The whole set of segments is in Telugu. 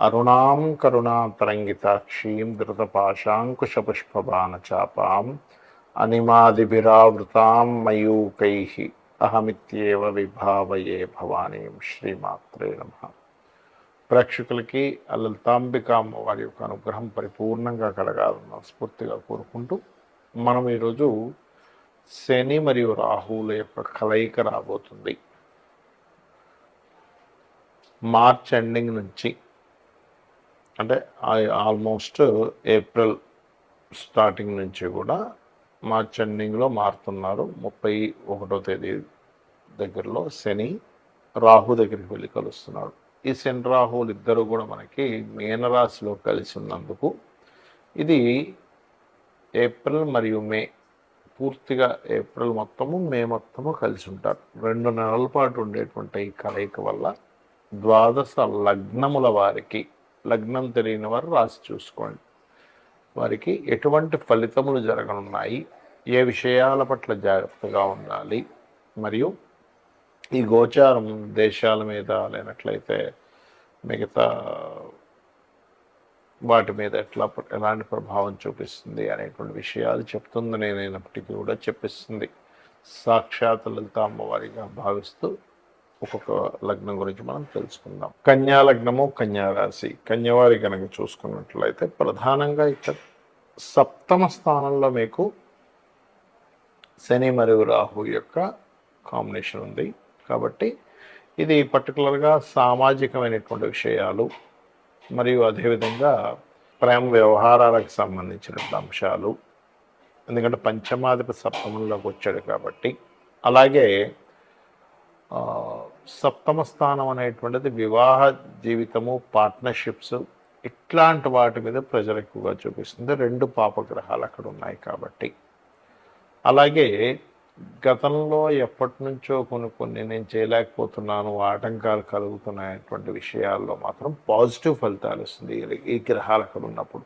అరుణాం కరుణాతరంగితాక్షీం ధృతపాశాంకుశపుష్పబాణచాపాం అనిమాదిభిరావృతాం మయూకై అహమిత్యేవ విభావయే భవానీం శ్రీమాత్రే నమ ప్రేక్షకులకి ఆ లలితాంబిక అమ్మవారి యొక్క అనుగ్రహం పరిపూర్ణంగా కలగాలన్న స్ఫూర్తిగా కోరుకుంటూ మనం ఈరోజు శని మరియు రాహువుల యొక్క కలయిక రాబోతుంది. మార్చ్ ఎండింగ్ నుంచి అంటే ఆల్మోస్ట్ ఏప్రిల్ స్టార్టింగ్ నుంచి కూడా మార్చ్ ఎండింగ్లో మారుతున్నారు. ముప్పై ఒకటో తేదీ దగ్గరలో శని రాహు దగ్గరికి వెళ్ళి కలుస్తున్నాడు. ఈ శని రాహువులు ఇద్దరు కూడా మనకి మీనరాశిలో కలిసి ఉన్నందుకు ఇది ఏప్రిల్ మరియు మే పూర్తిగా ఏప్రిల్ మొత్తము మే మొత్తము కలిసి ఉంటారు. రెండు నెలల పాటు ఉండేటువంటి ఈ కలయిక వల్ల ద్వాదశ లగ్నముల వారికి లగ్నం తెలియని వారు రాసి చూసుకోండి. వారికి ఎటువంటి ఫలితములు జరగనున్నాయి ఏ విషయాల పట్ల జాగ్రత్తగా ఉండాలి మరియు ఈ గోచారం దేశాల మీద లేనట్లయితే మిగతా వాటి మీద ఎట్లా ఎలాంటి ప్రభావం చూపిస్తుంది అనేటువంటి విషయాలు చెప్తుంది నేనైనప్పటికీ కూడా చెప్పిస్తుంది. సాక్షాత్ లలిత అమ్మవారిగా భావిస్తూ ఒక్కొక్క లగ్నం గురించి మనం తెలుసుకుందాం. కన్యా లగ్నము కన్యారాశి కన్యవారి కనుక చూసుకున్నట్లయితే ప్రధానంగా ఇక్కడ సప్తమ స్థానంలో మీకు శని మరియు రాహు యొక్క కాంబినేషన్ ఉంది. కాబట్టి ఇది పర్టికులర్గా సామాజికమైనటువంటి విషయాలు మరియు అదేవిధంగా ప్రేమ వ్యవహారాలకు సంబంధించినటువంటి అంశాలు. ఎందుకంటే పంచమాధిపతి సప్తమంలోకి వచ్చాడు కాబట్టి. అలాగే సప్తమ స్థానం అనేటువంటిది వివాహ జీవితము పార్ట్నర్షిప్స్ ఇట్లాంటి వాటి మీద ప్రెజర్ ఎక్కువగా చూపిస్తుంది. రెండు పాపగ్రహాలు అక్కడ ఉన్నాయి కాబట్టి. అలాగే గతంలో ఎప్పటి నుంచో కొన్ని కొన్ని నేను చేయలేకపోతున్నాను ఆటంకాలు కలుగుతున్నాయటువంటి విషయాల్లో మాత్రం పాజిటివ్ ఫలితాలు వస్తుంది ఈ- ఈ గ్రహాలు అక్కడ ఉన్నప్పుడు.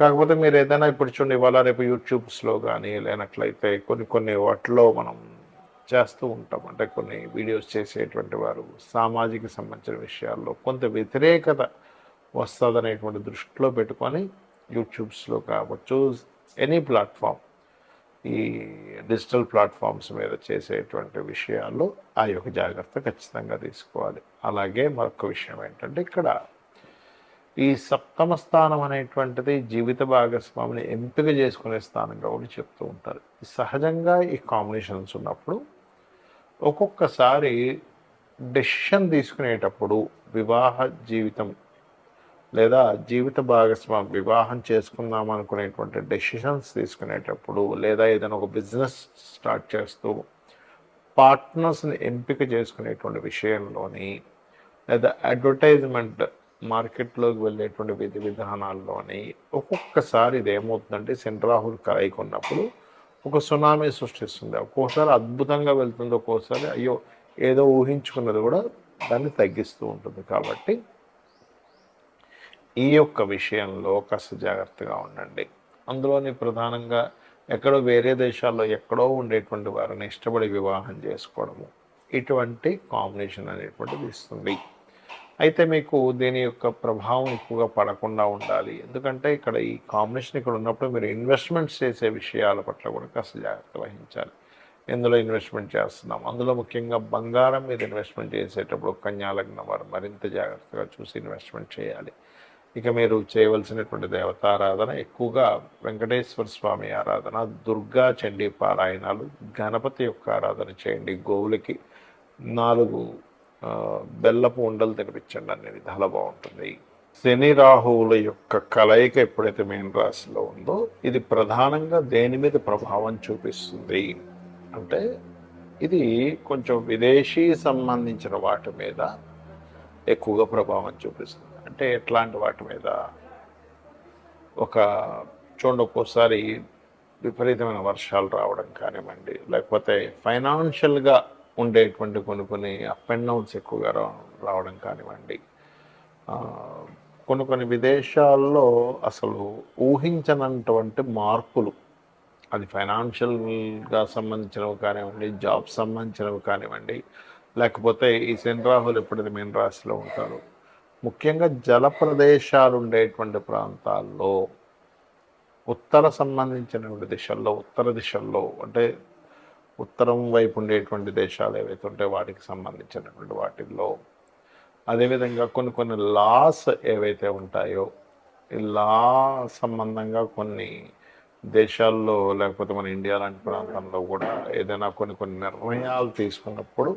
కాకపోతే మీరు ఏదైనా ఇప్పుడు చూడండి ఇవాళ రేపు యూట్యూబ్స్లో కానీ లేనట్లయితే కొన్ని కొన్ని వాటిలో మనం చేస్తూ ఉంటాం. అంటే కొన్ని వీడియోస్ చేసేటువంటి వారు సామాజిక సంబంధించిన విషయాల్లో కొంత వ్యతిరేకత వస్తుందనేటువంటి దృష్టిలో పెట్టుకొని యూట్యూబ్స్లో కావచ్చు ఎనీ ప్లాట్ఫామ్ ఈ డిజిటల్ ప్లాట్ఫామ్స్ మీద చేసేటువంటి విషయాల్లో ఆ యొక్క జాగ్రత్త ఖచ్చితంగా తీసుకోవాలి. అలాగే మరొక విషయం ఏంటంటే ఇక్కడ ఈ సప్తమ స్థానం అనేటువంటిది జీవిత భాగస్వామిని ఎంపిక చేసుకునే స్థానంగా కూడా చెప్తూ ఉంటారు. సహజంగా ఈ కాంబినేషన్స్ ఉన్నప్పుడు ఒక్కొక్కసారి డెసిషన్ తీసుకునేటప్పుడు వివాహ జీవితం లేదా జీవిత భాగస్వామి వివాహం చేసుకుందాం అనుకునేటువంటి డెసిషన్స్ తీసుకునేటప్పుడు లేదా ఏదైనా ఒక బిజినెస్ స్టార్ట్ చేస్తూ పార్ట్నర్స్ని ఎంపిక చేసుకునేటువంటి విషయంలోని లేదా అడ్వర్టైజ్మెంట్ మార్కెట్లోకి వెళ్ళేటువంటి విధి విధానాల్లోని ఒక్కొక్కసారి ఇదేమవుతుందంటే సెంట్రాహుల్ కలయికున్నప్పుడు ఉన్నప్పుడు ఒక సునామీ సృష్టిస్తుంది. ఒక్కోసారి అద్భుతంగా వెళ్తుంది ఒక్కోసారి అయ్యో ఏదో ఊహించుకున్నది కూడా దాన్ని తగ్గిస్తూ ఉంటుంది కాబట్టి ఈ యొక్క విషయంలో కాస్త జాగ్రత్తగా ఉండండి. అందులోని ప్రధానంగా ఎక్కడో వేరే దేశాల్లో ఎక్కడో ఉండేటువంటి వారిని ఇష్టపడి వివాహం చేసుకోవడము ఇటువంటి కాంబినేషన్ అనేటువంటిది ఇస్తుంది. అయితే మీకు దీని యొక్క ప్రభావం ఎక్కువగా పడకుండా ఉండాలి. ఎందుకంటే ఇక్కడ ఈ కాంబినేషన్ ఇక్కడ ఉన్నప్పుడు మీరు ఇన్వెస్ట్మెంట్స్ చేసే విషయాల పట్ల కూడా కాస్త జాగ్రత్త వహించాలి. ఎందులో ఇన్వెస్ట్మెంట్ చేస్తున్నాం? అందులో ముఖ్యంగా బంగారం మీద ఇన్వెస్ట్మెంట్ చేసేటప్పుడు కన్యాలగ్నం వారు మరింత జాగ్రత్తగా చూసి ఇన్వెస్ట్మెంట్ చేయాలి. ఇక మీరు చేయవలసినటువంటి దేవతారాధన ఎక్కువగా వెంకటేశ్వర స్వామి ఆరాధన దుర్గా చండీ పారాయణాలు గణపతి యొక్క ఆరాధన చేయండి. గోవులకి నాలుగు బెల్లపు ఉండలు తినిపించండి అనే చాలా బాగుంటుంది. శని రాహువుల యొక్క కలయిక ఎప్పుడైతే మెయిన్ రాశిలో ఉందో ఇది ప్రధానంగా దేని మీద ప్రభావం చూపిస్తుంది? అంటే ఇది కొంచెం విదేశీ సంబంధించిన వాటి మీద ఎక్కువగా ప్రభావం చూపిస్తుంది. అంటే ఎట్లాంటి వాటి మీద? ఒక చూడండి ఒక్కోసారి విపరీతమైన వర్షాలు రావడం కానివ్వండి లేకపోతే ఫైనాన్షియల్గా ఉండేటువంటి కొన్ని కొన్ని అప్ అండ్ డౌన్స్ ఎక్కువగా రావడం కానివ్వండి. కొన్ని కొన్ని విదేశాల్లో అసలు ఊహించనటువంటి మార్పులు అది ఫైనాన్షియల్గా సంబంధించినవి కానివ్వండి జాబ్ సంబంధించినవి కానివ్వండి లేకపోతే ఈ శని రాహులు ఎప్పుడైతే మీన రాశిలో ఉంటారు ముఖ్యంగా జల ప్రదేశాలు ఉండేటువంటి ప్రాంతాల్లో ఉత్తర సంబంధించినటువంటి దిశల్లో ఉత్తర దిశల్లో అంటే ఉత్తరం వైపు ఉండేటువంటి దేశాలు ఏవైతే ఉంటాయో వాటికి సంబంధించినటువంటి వాటిల్లో. అదేవిధంగా కొన్ని కొన్ని లాస్ ఏవైతే ఉంటాయో లా సంబంధంగా కొన్ని దేశాల్లో లేకపోతే మన ఇండియా లాంటి ప్రాంతంలో కూడా ఏదైనా కొన్ని కొన్ని నిర్ణయాలు తీసుకున్నప్పుడు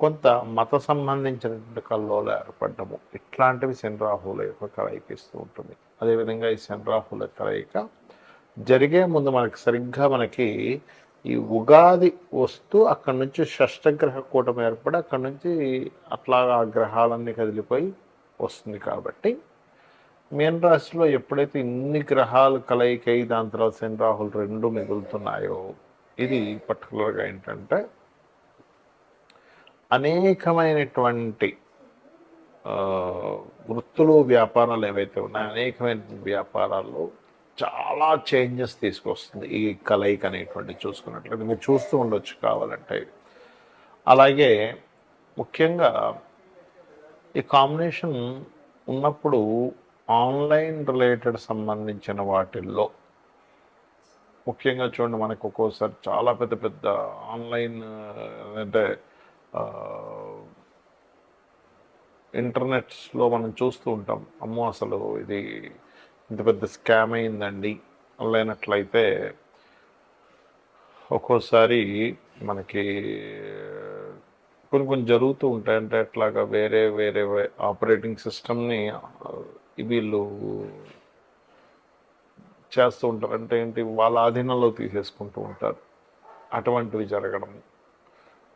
కొంత మత సంబంధించినటువంటి కల్లోలు ఏర్పడము ఇట్లాంటివి శని యొక్క కలయిక ఇస్తూ ఉంటుంది. అదేవిధంగా ఈ శని కలయిక జరిగే ముందు మనకి సరిగ్గా మనకి ఈ ఉగాది వస్తూ అక్కడి నుంచి షష్టగ్రహ కూటమి ఏర్పడి అక్కడి నుంచి అట్లా ఆ గ్రహాలన్నీ కదిలిపోయి వస్తుంది కాబట్టి మీన రాశిలో ఎప్పుడైతే ఇన్ని గ్రహాలు కలయికై దాని తర్వాత శని రాహులు రెండు మిగులుతున్నాయో ఇది పర్టికులర్గా ఏంటంటే అనేకమైనటువంటి వృత్తులు వ్యాపారాలు ఏవైతే ఉన్నాయో అనేకమైన వ్యాపారాల్లో చాలా చేంజెస్ తీసుకొస్తుంది ఈ కలయిక అనేటువంటి చూసుకున్నట్లయితే. మీరు చూస్తూ ఉండొచ్చు కావాలంటే. అలాగే ముఖ్యంగా ఈ కాంబినేషన్ ఉన్నప్పుడు ఆన్లైన్ రిలేటెడ్ సంబంధించిన వాటిల్లో ముఖ్యంగా చూడండి మనకు ఒక్కోసారి చాలా పెద్ద పెద్ద ఆన్లైన్ అంటే ఇంటర్నెట్స్లో మనం చూస్తూ ఉంటాం. అమ్మో అసలు ఇది ఇంత పెద్ద స్కామ్ అయిందండి. లేనట్లయితే ఒక్కోసారి మనకి కొన్ని కొన్ని జరుగుతూ ఉంటాయి. అంటే అట్లాగా వేరే వేరే ఆపరేటింగ్ సిస్టమ్ని వీళ్ళు చేస్తూ ఉంటారు. అంటే ఏంటి వాళ్ళ ఆధీనంలో తీసేసుకుంటూ ఉంటారు. అటువంటివి జరగడం.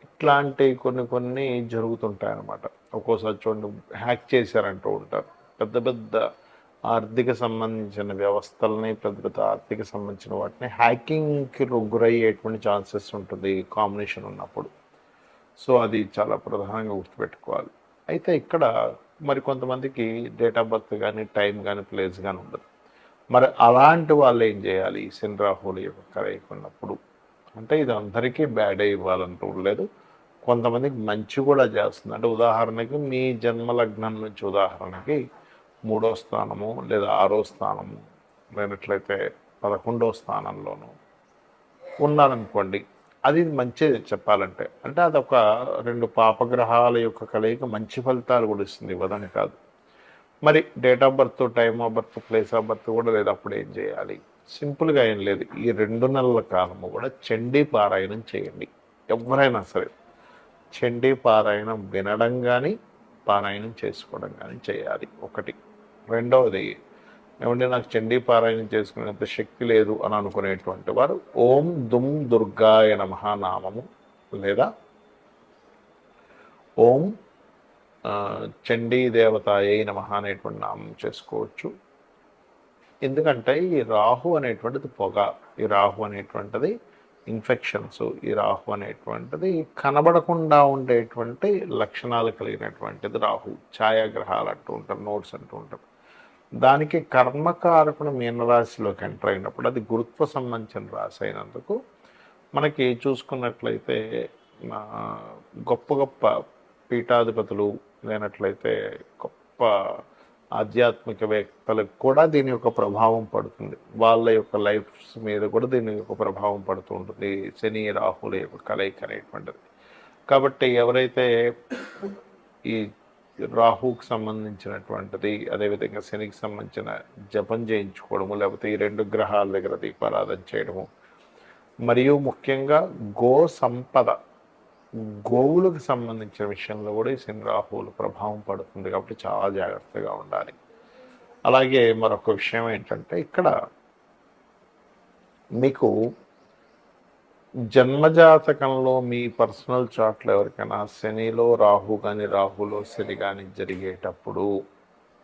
ఇట్లాంటి కొన్ని కొన్ని జరుగుతుంటాయి అన్నమాట ఒక్కోసారి చూడండి హ్యాక్ చేశారంటూ ఉంటారు. పెద్ద పెద్ద ఆర్థిక సంబంధించిన వ్యవస్థలని పెద్ద పెద్ద ఆర్థిక సంబంధించిన వాటిని హ్యాకింగ్కి గురయ్యేటువంటి ఛాన్సెస్ ఉంటుంది కాంబినేషన్ ఉన్నప్పుడు. సో అది చాలా ప్రధానంగా గుర్తుపెట్టుకోవాలి. అయితే ఇక్కడ మరి కొంతమందికి డేట్ ఆఫ్ బర్త్ కానీ టైం కానీ ప్లేస్ కానీ ఉండదు. మరి అలాంటి వాళ్ళు ఏం చేయాలి? ఈ యొక్క కలయిక ఉన్నప్పుడు అంటే ఇది అందరికీ బ్యాడ్ ఇవ్వాలంటూ లేదు కొంతమందికి మంచి కూడా చేస్తుంది. అంటే ఉదాహరణకి మీ జన్మ లగ్నం నుంచి ఉదాహరణకి మూడో స్థానము లేదా ఆరో స్థానము లేనట్లయితే పదకొండో స్థానంలోనూ ఉన్నారనుకోండి అది మంచిది చెప్పాలంటే అంటే అదొక రెండు పాపగ్రహాల యొక్క కలయిక మంచి ఫలితాలు కూడా ఇస్తుంది ఇవ్వదని కాదు. మరి date of birth time of birth place of birth కూడా లేదు అప్పుడు ఏం చేయాలి? సింపుల్గా ఏం లేదు ఈ రెండు నెలల కాలము కూడా చండీ పారాయణం చేయండి ఎవరైనా సరే. చండీ పారాయణం వినడం కానీ పారాయణం చేసుకోవడం కానీ చేయాలి ఒకటి. రెండవది ఏమంటే నాకు చండీ పారాయణం చేసుకునేంత శక్తి లేదు అని అనుకునేటువంటి వారు ఓం దుమ్ దుర్గాయ నమః నామము లేదా ఓం చండీ దేవతాయై నమ అనేటువంటి నామం చేసుకోవచ్చు. ఎందుకంటే ఈ రాహు అనేటువంటిది పొగ ఈ రాహు అనేటువంటిది ఇన్ఫెక్షన్స్ ఈ రాహు అనేటువంటిది కనబడకుండా ఉండేటువంటి లక్షణాలు కలిగినటువంటిది రాహు ఛాయాగ్రహాలు అంటూ ఉంటారు నోట్స్ అంటూ ఉంటారు. దానికి కర్మకారకుడు మీనరాశిలోకి ఎంటర్ అయినప్పుడు అది గురుత్వ సంబంధించిన రాశి అయినందుకు మనకి చూసుకున్నట్లయితే గొప్ప గొప్ప పీఠాధిపతులు లేనట్లయితే గొప్ప ఆధ్యాత్మికవేత్తలకు కూడా దీని యొక్క ప్రభావం పడుతుంది. వాళ్ళ యొక్క లైఫ్స్ మీద కూడా దీని యొక్క ప్రభావం పడుతూ ఉంటుంది. శని రాహుల యొక్క కలయిక అనేటువంటిది. కాబట్టి ఎవరైతే ఈ రాహుకు సంబంధించినటువంటిది అదేవిధంగా శనికి సంబంధించిన జపం చేయించుకోవడము లేకపోతే ఈ రెండు గ్రహాల దగ్గర దీపారాధన చేయడము. మరియు ముఖ్యంగా గో సంపద గోవులకు సంబంధించిన విషయంలో కూడా ఈ శని రాహువుల ప్రభావం పడుతుంది కాబట్టి చాలా జాగ్రత్తగా ఉండాలి. అలాగే మరొక విషయం ఏంటంటే ఇక్కడ మీకు జన్మజాతకంలో మీ పర్సనల్ చాట్లో ఎవరికైనా శనిలో రాహు కానీ రాహులో శని కానీ జరిగేటప్పుడు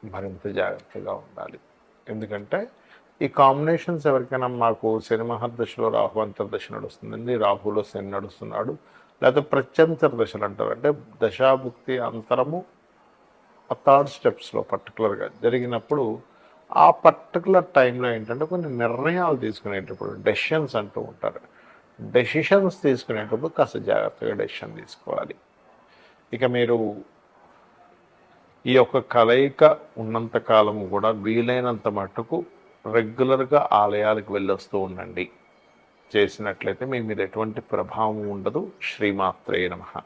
మరింత జాగ్రత్తగా ఉండాలి. ఎందుకంటే ఈ కాంబినేషన్స్ ఎవరికైనా మాకు శని మహర్దశలో రాహు అంతర్దశ నడుస్తుందండి రాహులో శని నడుస్తున్నాడు లేకపోతే ప్రత్యంతర దశలు అంటారు. అంటే దశాభుక్తి అంతరము ఆ థర్డ్ స్టెప్స్లో పర్టికులర్గా జరిగినప్పుడు ఆ పర్టికులర్ టైంలో ఏంటంటే కొన్ని నిర్ణయాలు తీసుకునేటప్పుడు డెసిషన్స్ అంటూ ఉంటారు. డెసిషన్స్ తీసుకునేటప్పుడు కాస్త జాగ్రత్తగా డెసిషన్ తీసుకోవాలి. ఇక మీరు ఈ యొక్క కలయిక ఉన్నంత కాలం కూడా వీలైనంత మట్టుకు రెగ్యులర్గా ఆలయాలకు వెళ్ళొస్తూ ఉండండి. చేసినట్లయితే మీ మీద ఎటువంటి ప్రభావం ఉండదు. శ్రీమాత్రే నమః.